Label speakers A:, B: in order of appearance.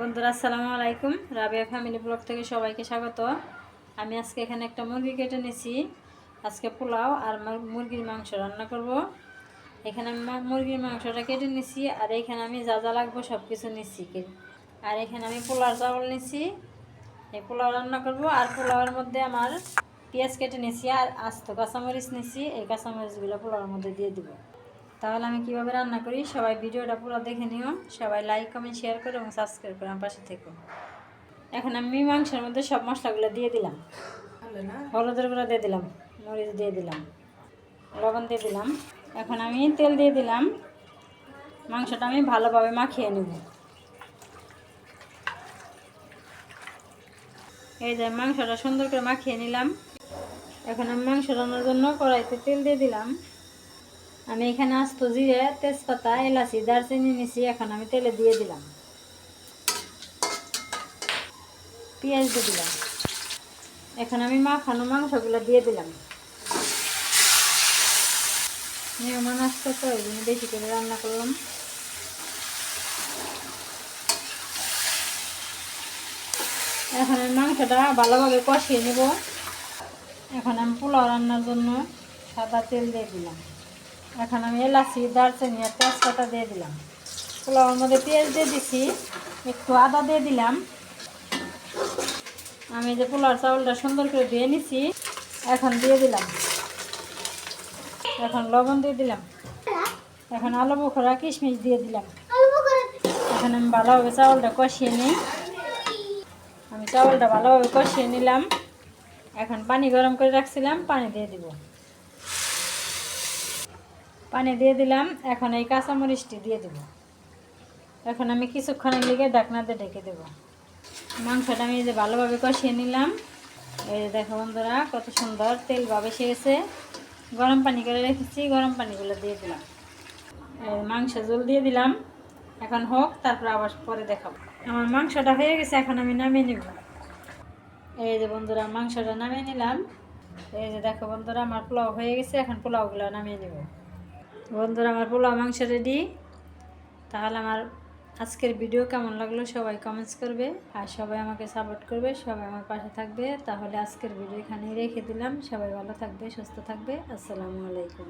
A: বন্ধুরা, আসসালামু আলাইকুম। রাবিয়া ফ্যামিলি ব্লগ থেকে সবাইকে স্বাগত। আমি আজকে এখানে একটা মুরগি কেটে নিয়েছি। আজকে পোলাও আর মুরগির মাংস রান্না করব। এখানে আমি মুরগির মাংসটা কেটে নিছি আর এখানে আমি যা যা লাগবো সব কিছু নিচ্ছি আর এখানে আমি পোলাও চাউল নিছি এই পোলাও রান্না করব আর পোলাওয়ের মধ্যে আমার পেঁয়াজ কেটে নিছি আর আস্ত কাঁচামরিচ নিছি এই কাঁচামরিচগুলো পোলাওয়ের মধ্যে দিয়ে দিব। তাহলে আমি কীভাবে রান্না করি? সবাই ভিডিওটা পুরো দেখে নিও। সবাই লাইক কমেন্ট শেয়ার করো এবং সাবস্ক্রাইব করে আমার পাশে থেকো। এখন আমি মাংসের মধ্যে সব মশলাগুলো দিয়ে দিলাম। হলুদের গুঁড়ো দিয়ে দিলাম, মরিচ দিয়ে দিলাম, লবণ দিয়ে দিলাম। এখন আমি তেল দিয়ে দিলাম। মাংসটা আমি ভালোভাবে মাখিয়ে নেব। এই যে মাংসটা সুন্দর করে মাখিয়ে নিলাম। এখন আমি মাংস রান্নার জন্য কড়াইতে তেল দিয়ে দিলাম। আমি এখানে আস্ত জিরে, তেজপাতা, এলাচি, দারচিনি নিছি, এখন আমি তেলে দিয়ে দিলাম। পেঁয়াজ দিয়ে দিলাম। এখন আমি মাখানো মাংসগুলো দিয়ে দিলাম। মেহমান আসতে তো ওই জন্য বেশি করে রান্না করলাম। এখন আমি মাংসটা ভালোভাবে কষিয়ে নেব। এখন আমি পোলাও রান্নার জন্য সাদা তেল দিয়ে দিলাম। এখন আমি এলাচি, দারচিনি আর তেজপাতা দিয়ে দিলাম। পোলাওর মধ্যে পেঁয়াজ দিয়ে দিছি, একটু আদা দিয়ে দিলাম। আমি যে পোলাওর চাউলটা সুন্দর করে ধুয়ে নিছি, এখন দিয়ে দিলাম। এখন লবণ দিয়ে দিলাম। এখন আলু বোখরা কিশমিশ দিয়ে দিলাম। এখন আমি ভালোভাবে চাউলটা কষিয়ে নিই। আমি চাউলটা ভালোভাবে কষিয়ে নিলাম। এখন পানি গরম করে রাখছিলাম, পানি দিয়ে দিব। পানি দিয়ে দিলাম, এখন এই কাঁচামরিচটি দিয়ে দেব। এখন আমি কিছুক্ষণের লিগে ঢাকনাতে ঢেকে দেব। মাংসটা আমি যে ভালোভাবে কষিয়ে নিলাম। এই যে দেখো বন্ধুরা, কত সুন্দর তেল ভাবে গেছে গরম পানি করে রেখেছি, গরম পানিগুলো দিয়ে দিলাম। মাংস জল দিয়ে দিলাম। এখন হোক, তারপর আবার পরে দেখাবো। আমার মাংসটা হয়ে গেছে, এখন আমি নামিয়ে নেব। এই যে বন্ধুরা, মাংসটা নামিয়ে নিলাম। এই যে দেখো বন্ধুরা, আমার পোলাও হয়ে গেছে, এখন পোলাওগুলো নামিয়ে নেব। বন্ধুরা, আমার পোলাও মাংস রেডি তাহলে আমার আজকের ভিডিও কেমন লাগল সবাই কমেন্টস করবে, আর সবাই আমাকে সাপোর্ট করবে, সবাই আমার পাশে থাকবে। তাহলে আজকের ভিডিও এখানেই রেখে দিলাম। সবাই ভালো থাকবে, সুস্থ থাকবে। আসসালামু আলাইকুম।